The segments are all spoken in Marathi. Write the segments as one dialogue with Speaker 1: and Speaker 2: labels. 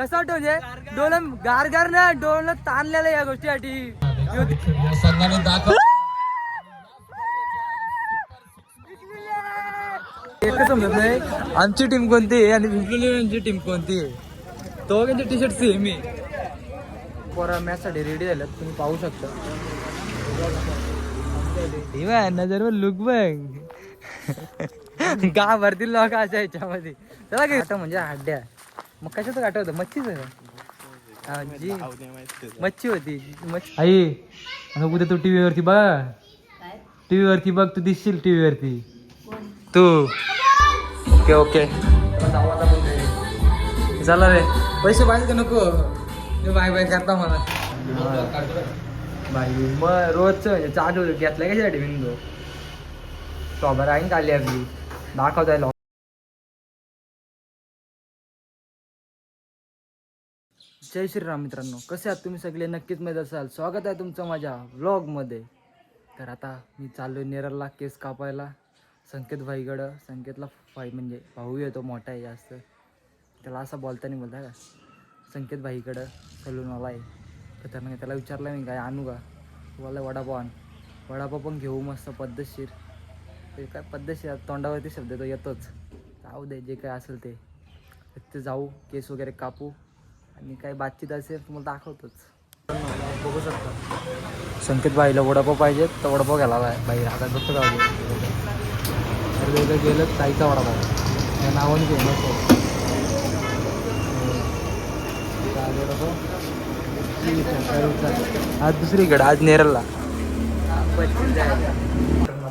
Speaker 1: कसं वाटतं म्हणजे डोळ गार गार ना डोळ ताणलेलं या गोष्टीसाठी? एकच समजत नाही. आमची टीम कोणती आहे आणि विप्लवीची टीम कोणती आहे? तो त्यांचे टी शर्ट सेम आहे. पोरा मॅच साठी रेडी झाल्यात तुम्ही पाहू शकता. हे बघ, नजरवर लुक बघ. का भरतील लोक अशा याच्यामध्ये. चला काय आता म्हणजे हड्ड्या. मग कशाच गाठवतं मच्छीच आहे? हा, मच्छी होती. मच्छी. आई आता उद्या तू टीव्ही वरती बघ. टीव्ही वरती बघ तू दिसशील टीव्ही वरती. तू. Okay okay. चला रे. पैसे पाहिजे का नको? ते बाय बाय करता मला. बाई मग रोजचं म्हणजे चालू घेतलं कशासाठी बिंदू? शॉबर आहे काढली आपली. दाखवताय जय श्रीराम मित्रांनो कसे आहात तुम्ही सगळे? नक्कीच माहीत असाल. स्वागत आहे तुमचं माझ्या व्लॉगमध्ये तर आता मी चाललो नेरलला केस कापायला. संकेत भाईकडं. संकेतला भाई म्हणजे भाऊ येतो मोठा आहे जास्त. त्याला असा बोलता नाही बोलता का? संकेत भाईकडं सलूनवाला आहे. तर त्यानं त्याला विचारलं मी काय आणू का? तू बोलला वडापाव आण. वडापाव पण घेऊ मस्त पद्धतशीर. ते काय पद्धतशीर? तोंडावरती शब्द तो येतोच. जाऊ दे जे काय असेल ते. तिथे जाऊ केस वगैरे कापू. आणि काही बातचीत असेल तुम्हाला दाखवतोच. बघू शकता. संकेत बाईला वडापाव पाहिजे तर वडापाव घ्यायला बाई आता फक्त जाऊ दे तर वेगळं गेलं ताईचा वडापाव. या नावाने फेमस आहे आज दुसरीकडे आज नेरलला.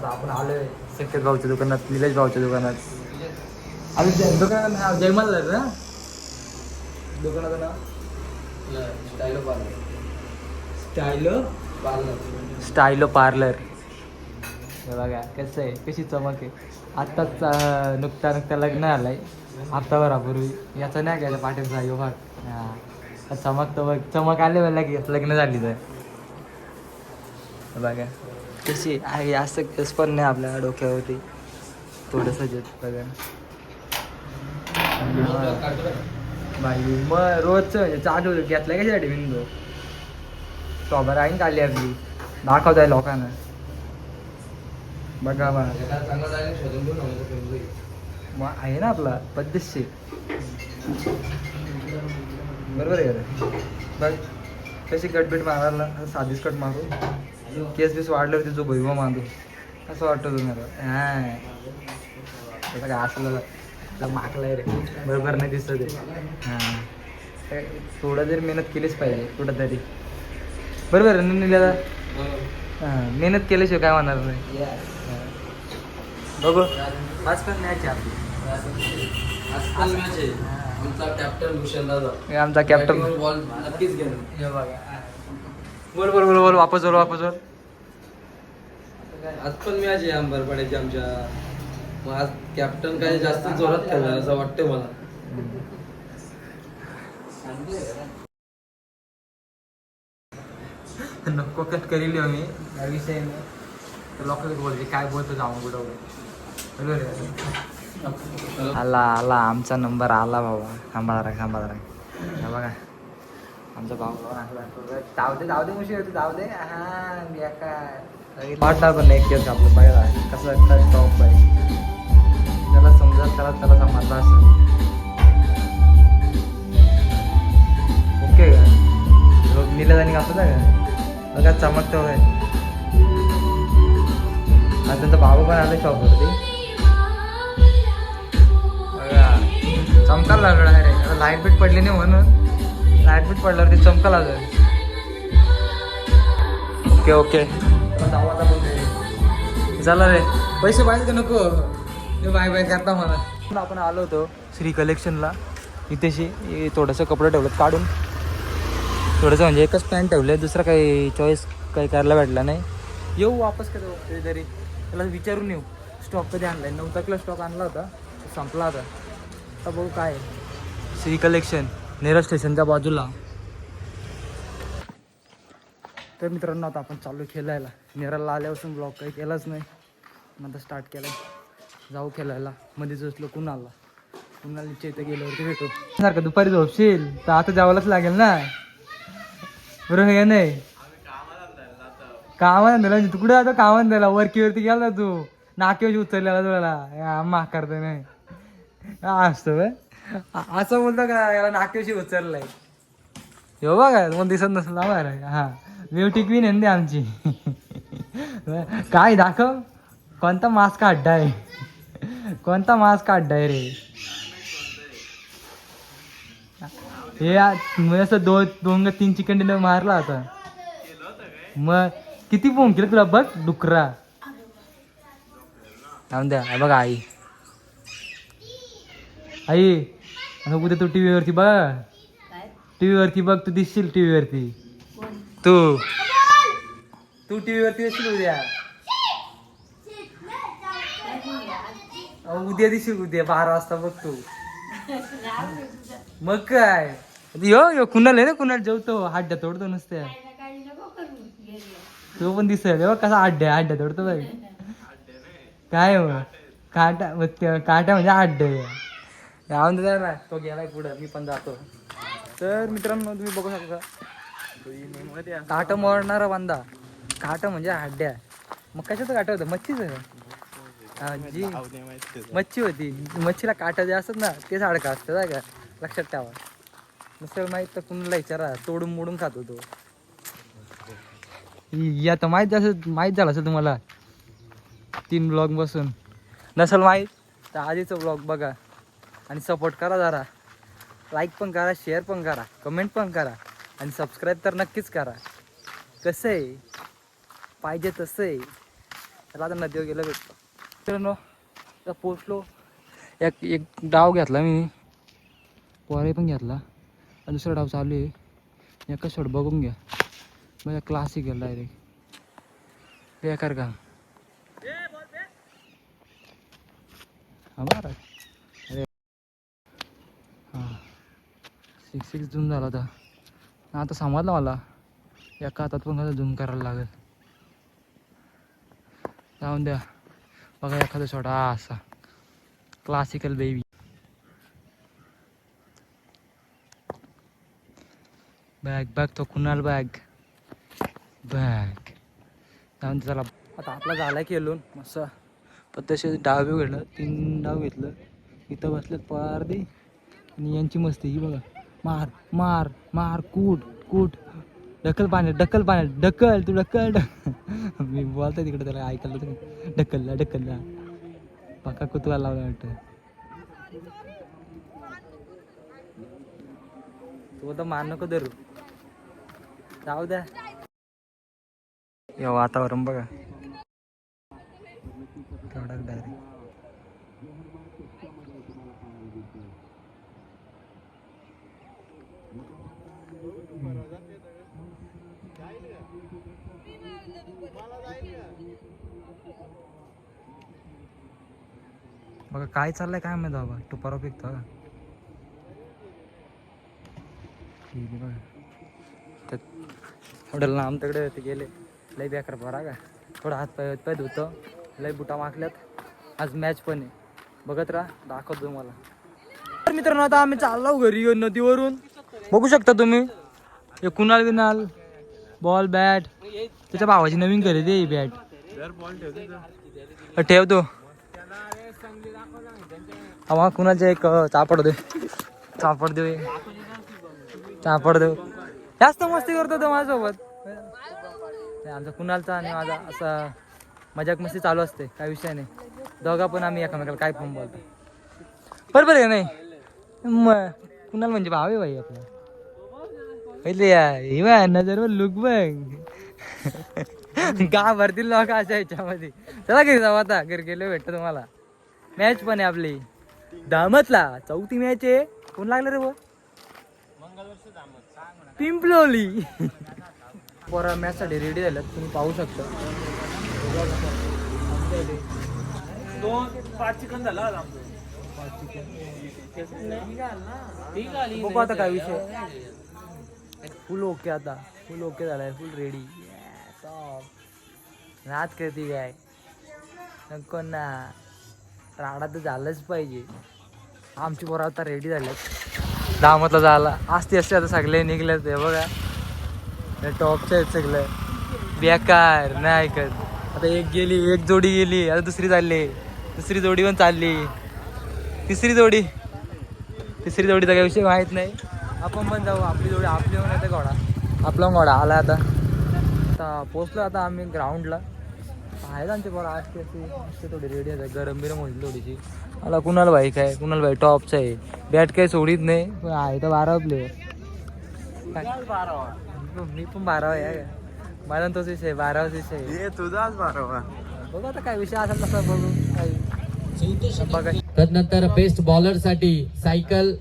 Speaker 1: आपण आलोय संकेत भाऊच्या दुकानात निलेश भाऊच्या दुकानात. त्या दुकानात नाव जयमाल ना? दुकानाचं नाव? Stylo Stylo? पार्लर. हे बघा कसं आहे कशी चमक आहे. आत्ताच नुकता नुकता लग्न आलंय. हप्ताभरापूर्वी याचा नाही घ्यायचा पाठीचा यो भाग? हां. चमक तर बघ चमक आले मला की लग्न झाली तर. बघा कशी आहे असं केस पण नाही आपल्या डोक्यावरती. थोडंसं बघा. बाई मग रोजचं म्हणजे चालू घेतलं कशासाठी विंडो शॉबर आहे काढली आपली. दाखवताय लोकांना. बघा बा. मग आहे ना आपला पद्धतशीर. बरोबर आहे बघ कशी कटबीट मारायला साधीच कट मारू. केस बीस वाढलं तिचं भुईमा मांडू असं वाटतं तुम्हाला. हां. असलं असलं माकलाय रे बरोबर नाही दिसत हां. काय थोडं जरी मेहनत केलीच पाहिजे कुठंतरी. बरोबर आहे ना निलेला? हां मेहनत केल्याशिवाय काय होणार नाही. बघू. आज पण मॅच आहे आपली.
Speaker 2: आमचा कॅप्टन भूषण दादा.
Speaker 1: आमचा कॅप्टन
Speaker 2: बॉल नक्कीच घेणार.
Speaker 1: बघा. बोल बोल बोल बोल. वापस बोल वापस बोल.
Speaker 2: आज पण मॅच आहे अंबरपाड्याची आमच्या मग आज कॅप्टन काय जास्त जोरात खेळणार असं वाटतं मला.
Speaker 1: नको कट करील मी. या विषय नाही. तर लोक बोलते काय बोलतो जाऊन कुठं. आला आला. आमचा नंबर आला बाबा. थांबा जरा थांबा हा बघा. आमचा भाऊ जाऊ दे जाऊ दे मुशी होती जाऊ दे. हा बेकार वाटणार पण एक दिवस आपलं. बघा कसं कसं टॉप आहे. त्याला समजा त्याला समजला असं ओके. का निलेदानी कापला का बघा चमकतो काय आता त्यांचा बाबा पण आला शॉपवरती चमकायला लागला रे आता लाइट बीट पडली नाही म्हणून. लाइट बीट पडल्यावरती चमका लागलं. Okay okay. चला रे. पैसे पाहिजे नको. ते बाय बाय करता मला आपण आलो होतो श्री कलेक्शनला. इथेशी थोडंसं कपडे ठेवलं काढून. थोडंसं म्हणजे एकच पॅन्ट ठेवलं आहे काही चॉईस काही करायला भेटला नाही. येऊ वापस कधी तरी. त्याला विचारून येऊ. स्टॉक कधी आणला आहे नऊ स्टॉक आणला होता. संपला होता आता बघू काय श्री कलेक्शन नेरळ स्टेशनच्या बाजूला. तर मित्रांनो आता आपण चालू खेळायला. नेरळला आल्यापासून ब्लॉग काही केलाच नाही. नंतर स्टार्ट केला जाऊ खेळायला. मध्येच असलो कुणाला? कुणालीच्या इथे गेल्यावरती भेटू. सारखं दुपारी झोपशील तर आता जावंलाच लागेल ना? बरोबर हे नाही? कामाला दिला म्हणजे तू कुठे आता कामाला दिला वरकी वरती गेला ना तू नाकेवशी उचललेला तुला. मा करतो नाही. असतो असं बोलतो का याला नाकेवशी उचललाय. हो बघा मग दिसत नसेल ना बरं. हा. वेव टिकवी ना आमची. काय दाखव. कोणता मास्क अड्डा आहे? कोणता मास्क आहे रे? हे असं दोन दोन तीन चिकन मारला होता. मग किती फोन केलं तुला बघ डुकरा. द्या बघा आई. आई उद्या तू टी वरती बघ. टी वरती बघ तू दिसशील टी वरती. तू. तू टी वरती दिसशील उद्या. उद्या दिशील उद्या बारा वाजता बघ तू. मग काय? यो यो कुणाल आहे ना कुणाल जेवतो? हाड्या तोडतो नुसत्या. तो पण दिसेल. बघ कसा आड्या आड्या तोडतो बघ. काय मग काटा मग काटा म्हणजे आड्या राहून दे ना तो गेलाय पुढं. मी पण जातो. तर मित्रांनो तुम्ही बघू शकता. काट मोडणारा बांधा काट म्हणजे हाड्या. मग कशाचं काट होतं? मच्छीचं? आहे हा, जी. मच्छी होती. मच्छीला काटा जे असतात ना तेच हाडकं असतं काय का. लक्षात ठेवा. नसेल माहीत तर कुणाला विचारा. तोडून मोडून खातो तो या तर माहीत असं माहीत झालं असेल तुम्हाला. तीन ब्लॉग बसून नसेल माहीत तर आधीचं ब्लॉग बघा. आणि सपोर्ट करा जरा. लाईक पण करा शेअर पण करा. कमेंट पण करा. आणि सबस्क्राईब तर नक्कीच करा. कसं आहे? पाहिजे तसं आहे. त्याला आता नदीवर गेलं भेटतो. मित्रांनो आता पोचलो एक एक डाव घेतला मी. पोरे पण घेतला. आणि दुसरा डाव चालू आहे. एकच शॉट बघून घ्या. म्हणजे क्लासिक गेला डायरेक्ट बेकार का? हा बरं. अरे. हां. सिक्स सिक्स झूम झाला होता आता समजला मला. एका हातात पण कसं झूम करायला लागेल. जाऊन द्या. बघा एखादा शॉट हा असा. क्लासिकल बेबी बॅग बॅग तो कुणाल बॅग बॅग जाऊन चला आता आपला झाला खेळून मस्त. पण तसे डाव बी घेतलं. तीन डाव घेतलं. इथं बसलेत पारदे आणि यांची मस्ती ही बघा. मार मार मार. कूट कूट. ढकल पाण्यात ढकल पाण्यात ढकल तू ढकल मी बोलतोय तिकडे त्याला ऐकलं तर ढकलला ढकलला. पक्का कुतुला लावला वाटतं. तू तर मान नको धरू. जाऊ द्या. या वातावरण बघा कडक डायरेक्ट बघा काय चाललंय काय माहिती बाबा टुपारा पिकतो का ठीक आहे बघा. तर थोडं लांब तिकडे ते गेले लय बेकार बरा का. थोडा हात पाय पाय धुतो लय बुटा माखल्यात. आज मॅच पण आहे. बघत राहा दाखवतो तुम्हाला. तर मित्रांनो आता आम्ही चाललो घरी येऊन नदीवरून. बघू शकता तुम्ही. हे कुणाल विनाल बॉल बॅट त्याच्या भावाची नवीन खरेदी आहे ही बॅट ठेवतो आम्हाला कुणाचे एक चापड दे. चापड देऊ. चापड देऊ. जास्त मस्ती करतो तो माझ्यासोबत. आमचा कुणालचा आणि माझा असा मजाक मस्ती चालू असते काय विषय नाही. दोघा पण आम्ही एकामेकाला काय फोन बोलतो. बरोबर आहे नाही? मग कुणाल म्हणजे भाव आहे आपला. पहिले या हे नजरवर लुक बघ. गा भरतील लोक अशा याच्यामध्ये चला घरी जाऊ आता घरी गेलो भेटतो तुम्हाला. मॅच पण आहे आपली. दामतला चौथी मॅच आहे कोण लागलं रे भाऊ पिंपलोली. पोरा मॅच साठी रेडी झाल्यात तुम्ही पाहू शकता. बघू आता काय विषय. फुल ओके आता. फुल ओके झालाय फुल रेडी नाच करते काय? नको ना. राडा तर झालंच पाहिजे. आमची पोरं आता रेडी झाल्यात दामतला झाला असते असते आता सगळे निघलेत हे बघा. टॉपचे आहेत सगळे. बेकार नाही ऐकत. आता एक गेली एक जोडी गेली आता दुसरी चालली. दुसरी जोडी पण चालली. तिसरी जोडी. तिसरी जोडीचा काही विषय माहीत नाही. आपण पण जाऊ. आपली जोडी आपली पण येते घोडा. आपला घोडा आला आता. आता पोचलो आता आम्ही ग्राउंडला बरं असते असे असते थोडी रेडी आहे गरम बिरम होईल थोडीशी. मला कुणाल बाईक आहे कुणाल बाई टॉपचं आहे. बॅट काही सोडीत नाही पण आहे तर बारा प्लेअर मी पण बारावा आहे माझा तोच विषय आहे, बारावाच विषय आहे.
Speaker 2: तुझाच बारावा.
Speaker 1: बघू आता काय विषय असेल तसा बघू काही बघा.
Speaker 3: तदनंतर बेस्ट बॉलरसाठी सायकल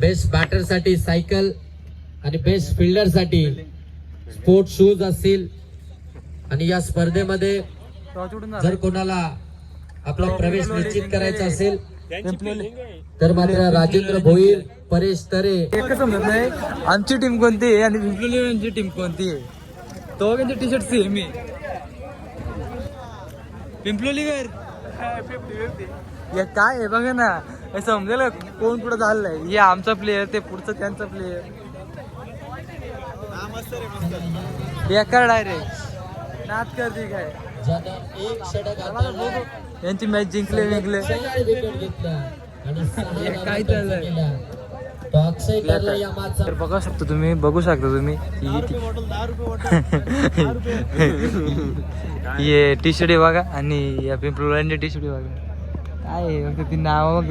Speaker 3: बेस्ट बॅटरसाठी सायकल आणि बेस्ट फिल्डरसाठी स्पोर्ट शूज असतील. आणि या स्पर्धेमध्ये जर कोणाला आपला प्रवेश निश्चित करायचा असेल तर मात्र राजेंद्र भोईर परेश तरे.
Speaker 1: एकच समजत नाही आमची टीम कोणती आहे आणि विप्लवीची टीम कोणती आहे. तो त्यांचे टी शर्ट सेम आहे. पिंपलोलीवर या काय आहे बघा ना हे समजेल कोण पुढे चाललंय? हे आमचा प्लेअर ते पुढचं त्यांचा प्लेअर बेकार डायरेक्ट नाच करते काय? यांची मॅच जिंकले
Speaker 3: धावा
Speaker 1: काय चाललंय? तर बघू शकतो तुम्ही बघू शकता तुम्ही. ही टी शर्ट आहे बघा आणि या पिंपळवाड्यांचे टी शर्ट आहे बघा. काय फक्त ती नावं बघ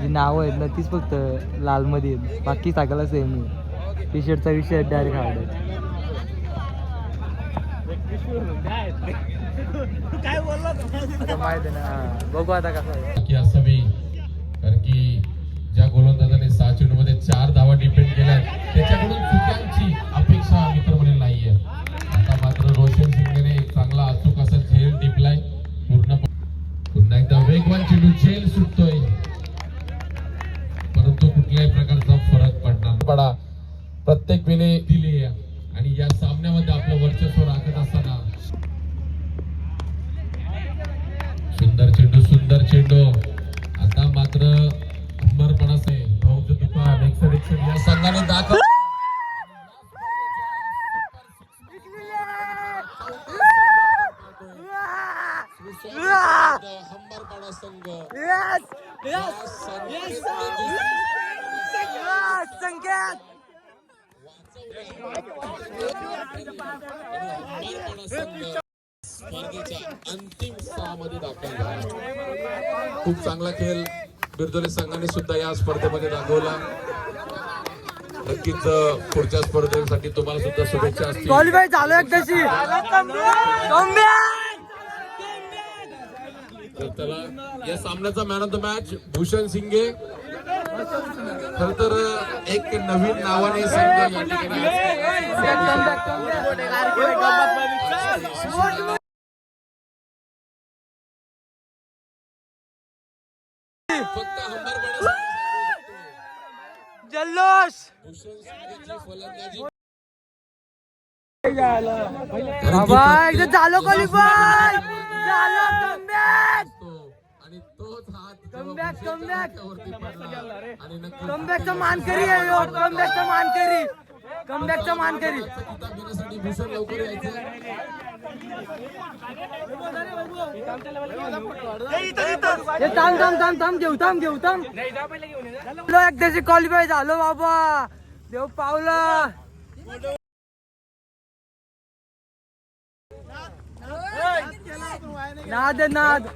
Speaker 1: जी नावं आहेत ना तीच फक्त लालमध्ये आहेत. बाकी सगळं सेम आहे टी शर्टचा विषय डायरेक्ट हार्ड आता माहिती ना. बघू आता कसं
Speaker 4: की असावी कारण की ज्या गोलंदाजाने सहा चेंडूमध्ये चार धावा डिपेंड केल्या त्याच्याकडून चुक्यांची अपेक्षा मित्र म्हणेल नाहीये. आता मात्र रोशन सिंगने एक चांगला अचूक असा झेल टिपलाय. पूर्ण पुन्हा एकदा वेगवान चेंडू झेल सुटतोय. परंतु कुठल्याही प्रकारचा फरक पडणार. पडा प्रत्येक वेळी दिली आणि या सामन्यामध्ये स्पर्धेच्या अंतिम सहामध्ये दाखल झाला. खूप चांगला खेळ बिरदोले संघाने सुद्धा या स्पर्धेमध्ये दाखवला. नक्कीच पुढच्या स्पर्धेसाठी तुम्हाला सुद्धा शुभेच्छा असतील. त्याला या सामन्याचा man of the match Bhushan Singe खर तर एक नवीन नावाने संघ या ठिकाणी फक्त
Speaker 1: जल्लोष! झालो क्वालिफाय झालो
Speaker 4: आणि तोच हात. वरती पडला. आणि
Speaker 1: कमबॅकचा मानकरी आहे ह्यो, कमबॅकचा मानकरी कमबॅकचा मानकरी
Speaker 4: किताब घेण्यासाठी भूषण लवकर यायचं.
Speaker 1: थांब थांब थांब थांब घेऊ थांब घेऊ थांब. झालो एकदाची क्वालिफाय झालो बाबा. देव पावला. नाद नाद.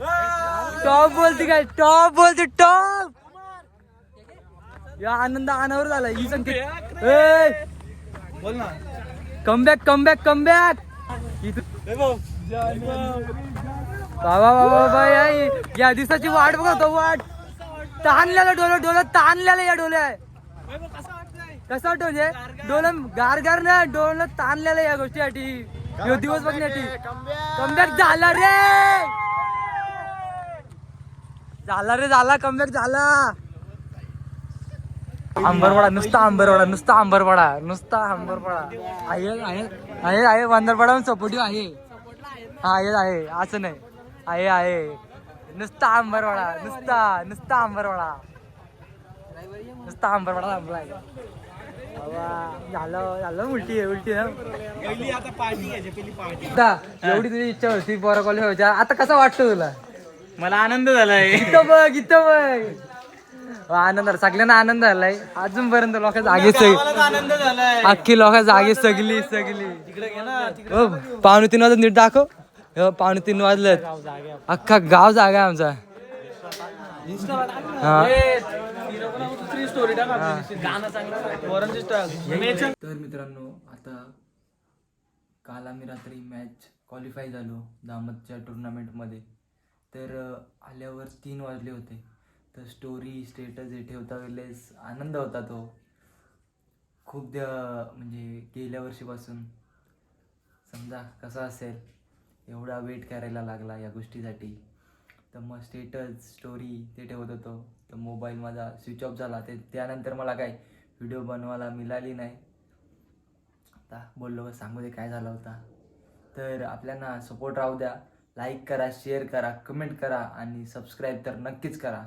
Speaker 1: टॉप बोलते काय? टॉप बोलते टॉप! या आनंद अनावर झाला ही संख्या बोल ना कमबॅक कमबॅक कमबॅक बाबा बाबा बाबा या दिवसाची वाट बघतो वाट. ताणलेला डोलं डोलं ताणलेलं या डोल्या. कसं वाटतं म्हणजे डोलं गार गार ना डोलं ताणलेलं या गोष्टीसाठी. दिवस बघण्यासाठी. कमबॅक झाला रे! झाला रे झाला कमबॅक झाला. आंबरवाडा नुसता आंबरवाडा नुसता आंबरवाडा नुसता आंबरवाडा. आहे आहे आहे आहे सपोर्टिव्ह आहे. हा आहे आहे असं नाही. आहे आहे. नुसता आंबरवाडा नुसता नुसता आंबरवाडा. नुसता आंबरवाडा थांबलाय. बाबा, झालं झालं उलटी आहे उलटी आहे आता एवढी तुझी इच्छा होती पोरा कॉलेज व्हायच्या आता कसं वाटतं तुला?
Speaker 5: मला आनंद झालाय.
Speaker 1: इथं बघ इथं बघ. आनंद झाला. सगळ्यांना आनंद झालाय. अजूनपर्यंत लोक जागे सगळी
Speaker 5: आनंद झालाय.
Speaker 1: अख्खी लोक जागे सगली सगली हो, पावणे तीन वाजत नीट दाखव. हो, पावणे तीन वाजलेत. अख्खा गाव जागा आहे आमचा. तर मित्रांनो आता काल आम्ही रात्री मॅच क्वालिफाय झालो दामतच्या टुर्नामेंटमध्ये तर आल्यावर तीन वाजले होते. तर स्टोरी स्टेटस हे ठेवता वेळेस आनंद होता तो. खूप द म्हणजे गेल्या वर्षीपासून. समजा कसा असेल एवढा वेट करायला लागला या गोष्टीसाठी. तर मग स्टेटस स्टोरी ते ठेवत होतो. तर मोबाईल माझा स्विच ऑफ झाला. ते त्यानंतर मला काय व्हिडिओ बनवायला मिळाली नाही. आता बोललो बस सांगू दे काय झाला होता. तर आपल्याला सपोर्ट राहू द्या. लाईक करा शेअर करा कमेंट करा आणि सबस्क्राईब तर नक्कीच करा.